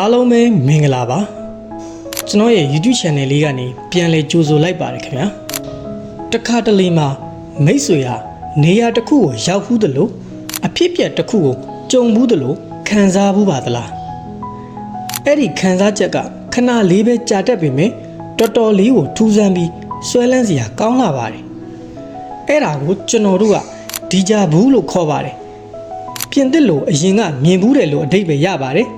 အားလုံးပဲမင်္ဂလာပါကျွန်တော်ရဲ့ YouTube channel လေးကနေပြန်လဲကြိုဆိုလိုက်ပါတယ်ခင်ဗျာတခါတလေမှာမိတ်ဆွေဟာနေရာတစ်ခုကိုရောက်ဘူးသလိုအဖြစ်ပြက်တစ်ခုကိုကြုံဘူးသလိုခံစားဘူးပါသလားအဲ့ဒီခံစားချက်ကခဏလေးပဲကြာတတ်ပေမဲ့တော်တော်လေးကိုထူးဆန်းပြီးဆွဲလန်းစရာကောင်းလာပါတယ်အဲ့ဒါကိုကျွန်တော်တို့ကဒီဂျာဘူးလို့ခေါ်ပါတယ်ပြင်သစ်လို့အရင်ကမြင်ဘူးတယ်လို့အဓိပ္ပာယ်ရပါတယ်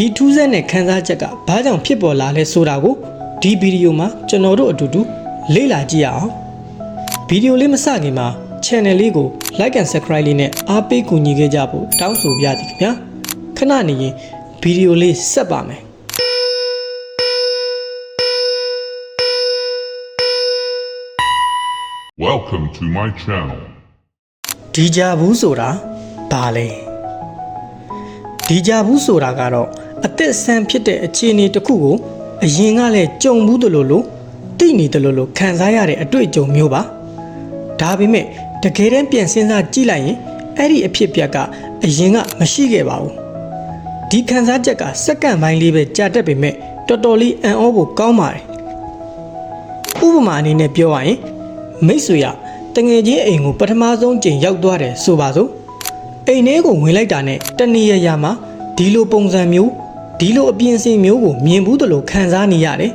ဒီထူးဆန်းတဲ့ခံစားချက်ကဘာကြောင့်ဖြစ်ပေါ်လာလဲဆိုတာကိုဒီဗီဒီယိုမှာကျွန်တော်တို့အတူတူလေ့လာကြည့်ရအောင်ဗီဒီယိုလေးမစခင်မှာ channel လေးကို like and subscribe လေးနဲ့အားပေးကူညီခဲ့ကြဖို့တောင်းဆိုပါရစေခင်ဗျာခဏနေရင်ဗီဒီယိုလေးဆက်ပါမယ် Welcome to my channel. ဒီဂျာဘူးဆိုတာဘာလဲ ဒီဂျာဘူးဆိုတာကတော့အသက်ဆန်းဖြစ်တဲ့အခြေအနေတစ်ခုကိုအရင်ကလည်းကြုံဘူးတယ်လို့လို့သိနေတယ်လို့လို့ခံစားရတဲ့အတွေ့အကြုံမျိုးပါဒါပေမဲ့တကယ်တမ်းပြန်စဉ်းစားကြည့်လိုက်ရင်အဲ့ဒီအဖြစ်အပျက်ကအရင်ကမရှိခဲ့ပါဘူးဒီခံစားချက်ကစက္ကန့်ပိုင်းလေးပဲကြာတတ်ပေမဲ့တော်တော်လေးအံ့ဩဖို့ကောင်းပါတယ်ဥပမာအနေနဲ့ပြောရရင်မိတ်ဆွေရတငယ်ချင်းအိမ်ကိုပထမဆုံးကြိမ်ရောက်သွားတယ်ဆိုပါစို့ အိမ်ထဲကိုဝင်လိုက်တာနဲ့တဏီရရမှာဒီလိုပုံစံမျိုးဒီလိုအပြင်အစင်မျိုးကိုမြင်ဘူးတလို့ခံစားနေရတယ်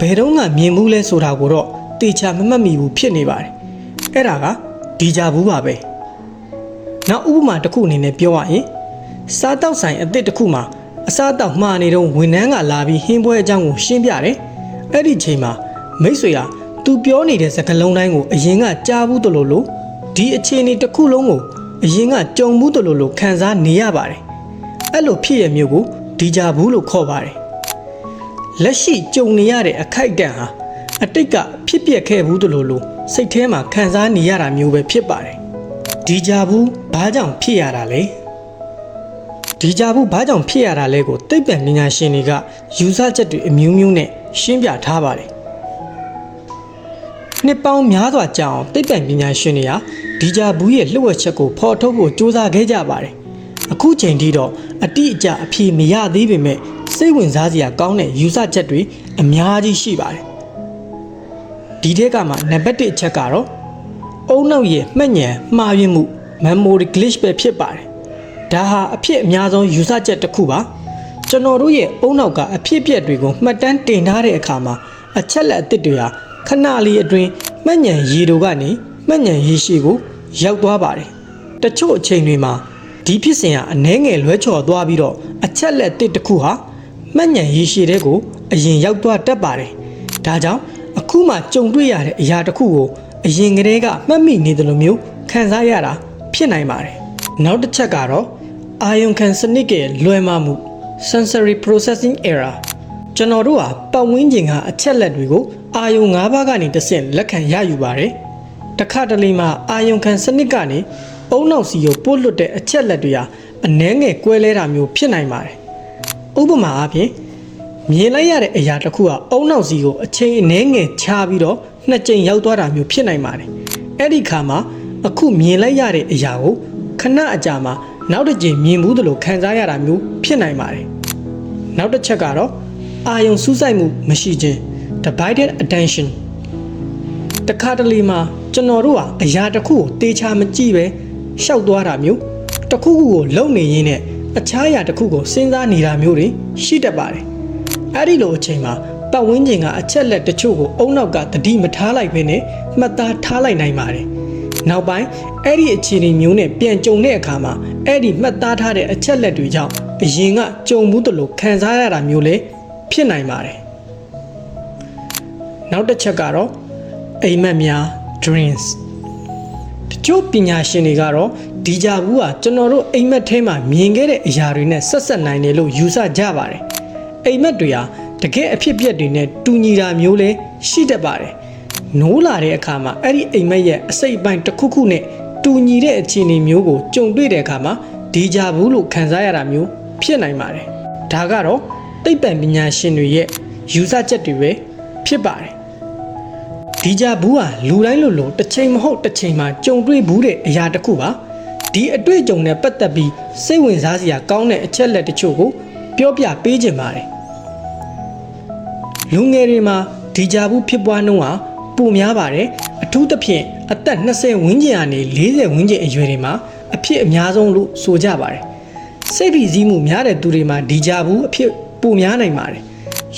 ဘယ်တော့မှမြင်ဘူးလဲဆိုတာကိုတော့တေချာမမှတ်မိဘူးဖြစ်နေပါတယ်အဲ့ဒါကဒီကြဘူးပါပဲနောက်ဥပမာတစ်ခုအနေနဲ့ပြောရရင်စားတောက်ဆိုင်အစ်စ်တစ်ခုမှာအစားတောက်မှားနေတော့ဝန်ထမ်းကလာပြီးဟင်းပွဲအကြောင်းကိုရှင်းပြတယ်အဲ့ဒီချိန်မှာမိတ်ဆွေကသူပြောနေတဲ့စကားလုံးတိုင်းကိုအရင်ကကြားဘူးတလို့လို့ဒီအခြေအနေတစ်ခုလုံးကို အရင်ကကြုံဘူးတလို့လို့ခံစားနေရပါတယ်အဲ့လိုဖြစ်ရမျိုးကိုဒီကြဘူးလို့ခေါ်ပါတယ်လက်ရှိကြုံနေရတဲ့အခိုက်အတန့်ဟာအတိတ်ကဖြစ်ပျက်ခဲ့ဘူးတလို့လို့စိတ်ထဲမှာခံစားနေရတာမျိုးပဲဖြစ်ပါတယ်ဒီကြဘူးဘာကြောင့်ဖြစ်ရတာလဲဒီကြဘူးဘာကြောင့်ဖြစ်ရတာလဲကိုသိပ္ပံပညာရှင်တွေကယူဆချက်တွေအမျိုးမျိုးနဲ့ရှင်းပြထားပါတယ်။ နှစ်ပေါင်းများစွာကြာအောင်သိပ္ပံပညာရှင်တွေဟာဒီကြဘူးရဲ့လှုပ်ဝက်ချက်ကိုဖော်ထုတ်ဖို့စ조사ခဲ့ကြပါတယ်။အခုချိန်ထိတော့အတိအကျအဖြေမရသေးပေမဲ့စိတ်ဝင်စားစရာကောင်းတဲ့ယူဆချက်တွေအများကြီးရှိပါတယ်။ဒီထက်ကမှနံပါတ်1အချက်ကတော့အုံနောက်ရဲ့မှတ်ဉာဏ်မှားယွင်းမှု memory glitch ပဲဖြစ်ပါတယ်။ဒါဟာအဖြစ်အများဆုံးယူဆချက်တစ်ခုပါကျွန်တော်တို့ရဲ့အုံနောက်ကအဖြစ်အပျက်တွေကိုမှတ်တမ်းတင်ထားတဲ့အခါမှာအချက်လက်အသစ်တွေဟာ ခဏလေးအတွင်းမှတ်ဉဏ်ရေတို့ကနေမှတ်ဉဏ်ရေရှိကိုရောက်သွားပါတယ်တချို့အချိန်တွေမှာဒီဖြစ်စဉ်ဟာအနှဲငယ်လွဲချော်သွားပြီးတော့အချက်လက်အသစ်တစ်ခုဟာမှတ်ဉဏ်ရေရှိတဲ့ကိုအရင်ရောက်သွားတတ်ပါတယ်ဒါကြောင့်အခုမှကြုံတွေ့ရတဲ့အရာတစ်ခုကိုအရင်ကတည်းကမှတ်မိနေတယ်လို့မျိုးခံစားရတာဖြစ်နိုင်ပါတယ်နောက်တစ်ချက်ကတော့အာယုံခံစနစ်ရဲ့လွယ်မှားမှု sensory processing error ကျွန်တော်တို့ဟာပတ်ဝန်းကျင်ကအချက်လက်တွေကိုအာယုံ၅ပါးကနေတစ်ဆင့်လက်ခံရယူပါတယ်။တစ်ခါတလေမှာအာယုံခံစနစ်ကနေအုံနောက်စီကိုပို့လွတ်တဲ့အချက်လက်တွေဟာအနှဲငယ်ကွဲလဲတာမျိုးဖြစ်နိုင်ပါတယ်။ဥပမာအားဖြင့်မြင်လိုက်ရတဲ့အရာတစ်ခုကအုံနောက်စီကိုအချိန်အနည်းငယ်ခြားပြီးတော့နှစ်ကြိမ်ရောက်သွားတာမျိုးဖြစ်နိုင်ပါတယ်။အဲ့ဒီခါမှာအခုမြင်လိုက်ရတဲ့အရာကိုခဏအကြာမှာနောက်တစ်ကြိမ်မြင်ဘူးသလိုခံစားရတာမျိုးဖြစ်နိုင်ပါတယ်။နောက်တစ်ချက်ကတော့ အာယုံစူးစိုက်မှုမရှိခြင်း divided attention တခါတလေမှာကျွန်တော်တို့ဟာအရာတစ်ခုကိုတေချာမကြည့်ပဲရှောက်သွားတာမျိုးတစ်ခုခုကိုလုံနေရင်းနဲ့အခြားအရာတစ်ခုကိုစဉ်းစားနေတာမျိုးတွေရှိတတ်ပါတယ်အဲ့ဒီလိုအချိန်မှာပတ်ဝန်းကျင်ကအချက်လက်တချို့ကိုအုံနောက်ကတတိမထားလိုက်ဘဲနဲ့မှတ်သားထားလိုက်နိုင်ပါတယ်နောက်ပိုင်းအဲ့ဒီအခြေအနေမျိုးနဲ့ပြန်ကြုံတဲ့အခါမှာအဲ့ဒီမှတ်သားထားတဲ့အချက်လက်တွေကြောင့်အရင်ကကြုံမှုတလို့ခံစားရတာမျိုးလည်း ဖြစ်နိုင်ပါတယ်နောက်တစ်ချက်ကတော့အိမ်မက်များ dreams တချို့ပညာရှင်တွေကတော့ဒီကြဘူးဟာကျွန်တော်တို့အိမ်မက်ထဲမှာမြင်ခဲ့တဲ့အရာတွေနဲ့ဆက်ဆက်နိုင်တယ်လို့ယူဆကြပါတယ်အိမ်မက်တွေဟာတကယ်အဖြစ်အပျက်တွေနဲ့တူညီတာမျိုးလည်းရှိတတ်ပါတယ်နိုးလာတဲ့အခါမှာအဲ့ဒီအိမ်မက်ရဲ့အစိတ်အပိုင်းတစ်ခုခုနဲ့တူညီတဲ့အခြေအနေမျိုးကိုကြုံတွေ့တဲ့အခါမှာဒီကြဘူးလို့ခံစားရတာမျိုးဖြစ်နိုင်ပါတယ်ဒါကတော့ သိပ္ပံပညာရှင်တွေရဲ့ယူဆချက်တွေပဲဖြစ်ပါတယ်ဒီကြဘူးဟာလူတိုင်းလိုလိုတစ်ချိန်မဟုတ်တစ်ချိန်မှာကြုံတွေ့ဘူးတဲ့အရာတစ်ခုပါဒီအတွေ့အကြုံနဲ့ပတ်သက်ပြီးစိတ်ဝင်စားစရာကောင်းတဲ့အချက်လက်တချို့ကိုပြောပြပေးခြင်းပါတယ်လူငယ်တွေမှာဒီဂျာဘူးဖြစ်ပွားနှုန်းဟာပိုများပါတယ်အထူးသဖြင့်အသက်20ဝန်းကျင်ကနေ40ဝန်းကျင်အရွယ်တွေမှာအဖြစ်အများဆုံးလို့ဆိုကြပါတယ်စိတ်ဖိစီးမှုများတဲ့သူတွေမှာဒီဂျာဘူးအဖြစ် ပိုများနိုင်ပါတယ်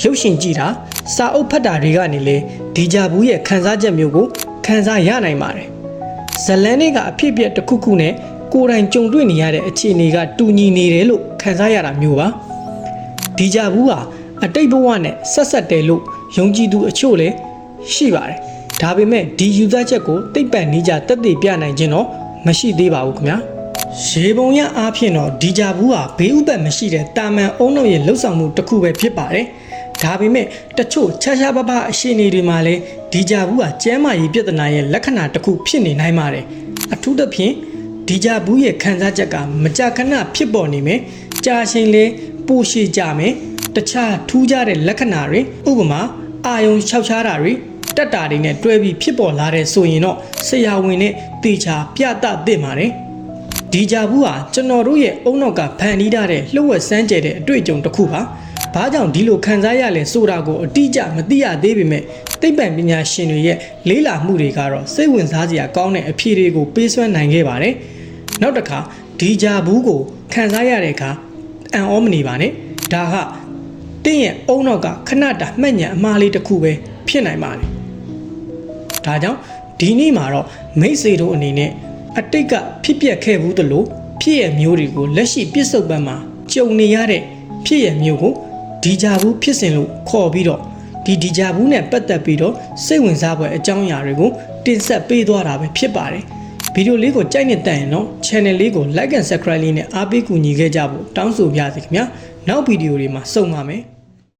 ရုပ်ရှင်ကြည့်တာစာအုပ်ဖတ်တာတွေကနေလေဒီဂျာဘူးရဲ့ခံစားချက်မျိုးကိုခံစားရနိုင်ပါတယ်ဇလန်တွေကအဖြစ်အပျက်တစ်ခုခုနဲ့ကိုယ်တိုင်ကြုံတွေ့နေရတဲ့အခြေအနေကတူညီနေတယ်လို့ခံစားရတာမျိုးပါဒီကြဘူးဟာအတိတ်ဘဝနဲ့ဆက်ဆက်တယ်လို့ယုံကြည်သူအချို့လည်းရှိပါတယ်ဒါပေမဲ့ဒီယူဆချက်ကိုတိတ်ပံနေကြတက်တည်ပြနိုင်ခြင်းတော့မရှိသေးပါဘူးခင်ဗျာ ရေပုံရအားဖြင့်တော့ဒီကြဘူးဟာဘေးဥပတ်မရှိတဲ့တာမန်အုံတို့ရဲ့လှုပ်ဆောင်မှုတစ်ခုပဲဖြစ်ပါတယ်ဒါပေမဲ့တချို့ခြားခြားပပအရှိနေတွေမှာလည်းဒီကြဘူးဟာကျဲမာရေးပြဿနာရဲ့လက္ခဏာတစ်ခုဖြစ်နေနိုင်ပါတယ်အထူးသဖြင့်ဒီကြဘူးရဲ့ခံစားချက်ကမကြာခဏဖြစ်ပေါ်နေမယ်ကြာရှင်လေပိုရှည်ကြမယ်တခြားထူးခြားတဲ့လက္ခဏာတွေဥပမာအာယုံခြောက်ခြားတာတွေတက်တာတွေနဲ့တွဲပြီးဖြစ်ပေါ်လာတဲ့ဆိုရင်တော့ဆရာဝန်နဲ့တေချာပြသသင့်ပါတယ် ဒီကြဘူးဟာကျွန်တော်တို့ရဲ့အုံနောက်ကဖန်တီးထားတဲ့လှုပ်ဝက်စမ်းကြဲတဲ့အတွေ့အကြုံတစ်ခုပါ။ဘာကြောင့်ဒီလိုခံစားရလဲဆိုတာကိုအတိအကျမသိရသေးပေမဲ့သိပ္ပံပညာရှင်တွေရဲ့လေးလာမှုတွေကတော့စိတ်ဝင်စားစရာကောင်းတဲ့အဖြေတွေကိုပေးစွမ်းနိုင်ခဲ့ပါတယ်။နောက်တစ်ခါဒီကြဘူးကိုခံစားရတဲ့အခါအံ့ဩမနေပါနဲ့။ဒါကတင့်ရဲ့အုံနောက်ကခဏတာမှတ်ဉာဏ်အမှားလေးတစ်ခုပဲဖြစ်နိုင်ပါတယ်။ဒါကြောင့်ဒီနေ့မှာတော့မိတ်ဆွေတို့အနေနဲ့ အတိတ်ကဖြစ်ပျက်ခဲ့ဘူးတလို့ဖြစ်ရမျိုးတွေကိုလက်ရှိပြစ်စုံပန်းမှာကြုံနေရတဲ့ဖြစ်ရမျိုးကိုဒီဂျာဘူးဖြစ်စဉ်လို့ခေါ်ပြီးတော့ဒီဒီဂျာဘူးနဲ့ပတ်သက်ပြီးတော့စိတ်ဝင်စားဖွယ်အကြောင်းအရာတွေကိုတင်ဆက်ပေးသွားတာပဲဖြစ်ပါတယ်ဗီဒီယိုလေးကိုကြိုက်နေတဲ့ရင်တော့ channel လေးကို like and subscribe လေးနဲ့အားပေးကူညီခဲ့ကြဖို့တောင်းဆိုပါရစေခင်ဗျာနောက်ဗီဒီယိုတွေမှာစုံပါမယ်